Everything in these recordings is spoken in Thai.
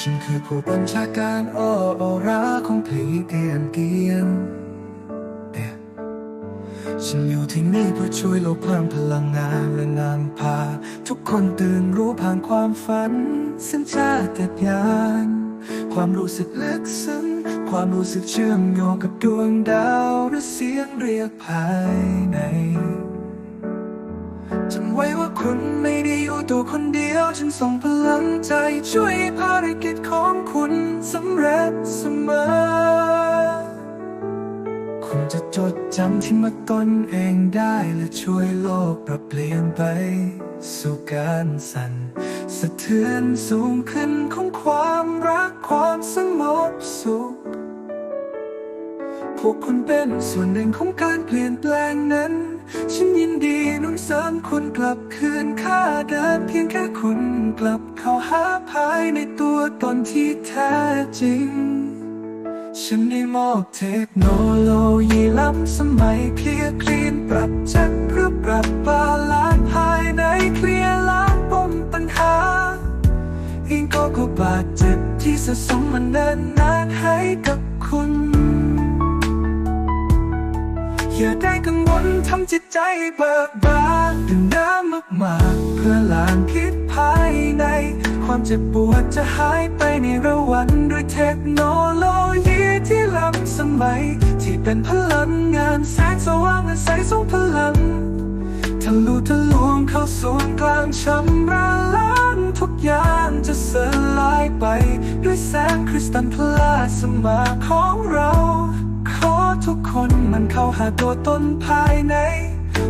ฉันคือผู้บัญชาการโอโอราของเพเกียนเกียนฉันอยู่ที่นี่เพื่อช่วยโลกเพิ่มพลังงานและนำพา ทุกคนตื่นรู้ผ่านความฝันซึ่งชาติยานความรู้สึกลึกซึ้งความรู้สึกเชื่อมโยงกับดวงดาวและเสียงเรียกภายในจำไว้ว่าคุณไม่ได้อยู่ตัวคนเดียว ฉันส่งพลังใจช่วยภารกิจ สำเร็จเสมอคุณจะจดจำที่มาตนเองได้และช่วยโลกปรับเปลี่ยนไป สู่การสั่นสะเทือนสูงขึ้นของความรักความสงบสุข พวกคุณเป็นส่วนหนึ่งของการเปลี่ยนแปลงนั้น เสริมคุณกลับคืนค่าเดิมเพียงแค่คุณกลับเข้าหาภายในตัวตนที่แท้จริง ฉันได้มอบเทคโนโลยีล้ำสมัยเคลียร์คลีนปรับจัดเพื่อปรับบาลานซ์ภายในเคลียร์ล้างปมปัญหาเองก็ก็บาดเจ็บที่สะสมมันเนินนานให้กับ อย่าได้กังวลทำจิตใจเบิกบานดื่มน้ำมากๆ เพื่อล้างพิษภายใน ความเจ็บปวดจะหายไปในระวันด้วยเทคโนโลยีที่ล้ำสมัย ที่เป็นพลังงานแสงสว่างและใสทรงพลังทะลุทะลวงเข้าศูนย์กลางชำระล้างทุกอย่างจะสลายไป ด้วยแสงคริสตัลพลาสมาของเรา ขอทุกคนมันเข้าหาตัวตนภายใน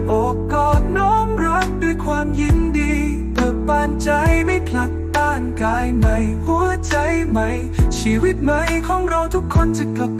โอบกอดน้อมรักด้วยความยินดีเบิกบานใจไม่ผลักต้านกายใหม่ หัวใจใหม่ ชีวิตใหม่ของเราทุกคนจะกลับ